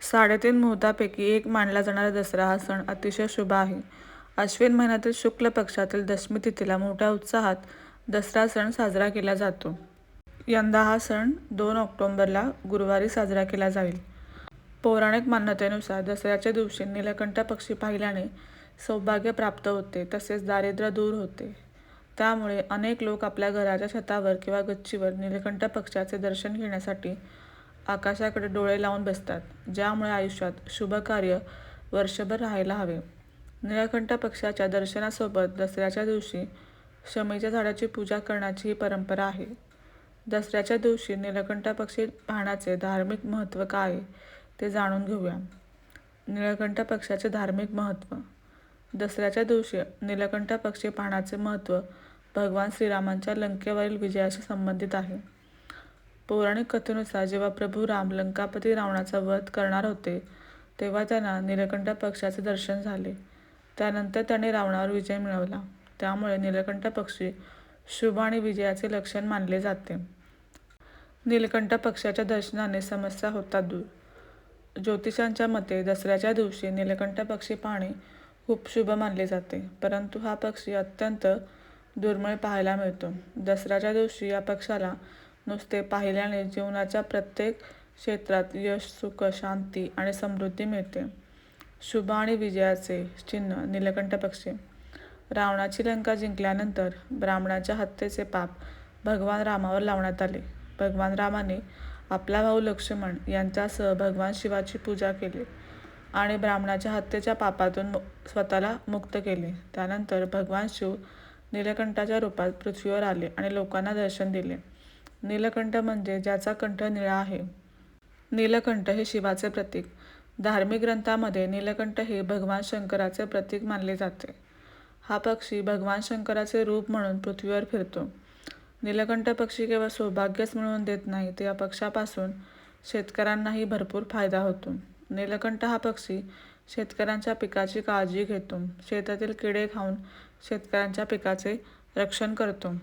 साडेतीन मुहूर्तापैकी एक मानला जाणारा दसरा हा सण अतिशय शुभ आहे. अश्विन महिन्यातील शुक्ल पक्षातील दशमी तिथीला मोठ्या उत्साहात दसरा सण साजरा केला जातो. यंदा हा सण दोन ऑक्टोंबरला गुरुवारी साजरा केला जाईल. पौराणिक मान्यतेनुसार दसऱ्याच्या दिवशी नीलकंठ पक्षी पाहिल्याने सौभाग्य प्राप्त होते तसेच दारिद्र्य दूर होते. त्यामुळे अनेक लोक आपल्या घराच्या छतावर किंवा गच्चीवर नीलकंठ पक्ष्याचे दर्शन घेण्यासाठी आकाशाकडे डोळे लावून बसतात. ज्यामुळे आयुष्यात शुभ कार्य वर्षभर राहायला हवे. निळकंठ पक्षाच्या दर्शनासोबत दसऱ्याच्या दिवशी शमीच्या झाडाची पूजा करण्याची ही परंपरा आहे. दसऱ्याच्या दिवशी निळकंठ पक्षी पाहण्याचे धार्मिक महत्त्व काय ते जाणून घेऊया. निळकंठ पक्षाचे धार्मिक महत्त्व. दसऱ्याच्या दिवशी निळकंठ पक्षी पाहण्याचे महत्त्व भगवान श्रीरामांच्या लंकेवरील विजयाशी संबंधित आहे. पौराणिक कथेनुसार जेव्हा प्रभू राम लंकापती रावणाचा वध करणार होते तेव्हा त्यांना नीलकंठ पक्ष्याचे दर्शन झाले. त्यानंतर त्यांनी रावणावर विजय मिळवला. त्यामुळे नीलकंठ पक्षी शुभ आणि विजयाचे लक्षण मानले जाते. नीलकंठ पक्षाच्या दर्शनाने समस्या होतात दूर. ज्योतिषांच्या मते दसऱ्याच्या दिवशी नीलकंठ पक्षी पाहणे खूप शुभ मानले जाते. परंतु हा पक्षी अत्यंत दुर्मिळ पाहायला मिळतो. दसऱ्याच्या दिवशी या पक्षाला नुसते पाहिल्याने जीवनाच्या प्रत्येक क्षेत्रात यश, सुख, शांती आणि समृद्धी मिळते. शुभ आणि विजयाचे चिन्ह नीलकंठ पक्षी. रावणाची लंका जिंकल्यानंतर ब्राह्मणाच्या हत्येचे पाप भगवान रामावर लावण्यात आले. भगवान रामाने आपला भाऊ लक्ष्मण यांच्यासह भगवान शिवाची पूजा केली आणि ब्राह्मणाच्या हत्येच्या पापातून स्वतःला मुक्त केले. त्यानंतर भगवान शिव नीलकंठाच्या रूपात पृथ्वीवर आले आणि लोकांना दर्शन दिले. नीलकंठ म्हणजे ज्याचा कंठ निळा आहे. नीलकंठ हे शिवाचे प्रतीक. धार्मिक ग्रंथामध्ये नीलकंठ हे भगवान शंकराचे प्रतीक मानले जाते. हा पक्षी भगवान शंकराचे रूप म्हणून पृथ्वीवर फिरतो. नीलकंठ पक्षी केवळ सौभाग्यच मिळवून देत नाही तर या पक्षापासून शेतकऱ्यांनाही भरपूर फायदा होतो. नीलकंठ हा पक्षी शेतकऱ्यांच्या पिकाची काळजी घेतो. शेतातील किडे खाऊन शेतकऱ्यांच्या पिकाचे रक्षण करतो.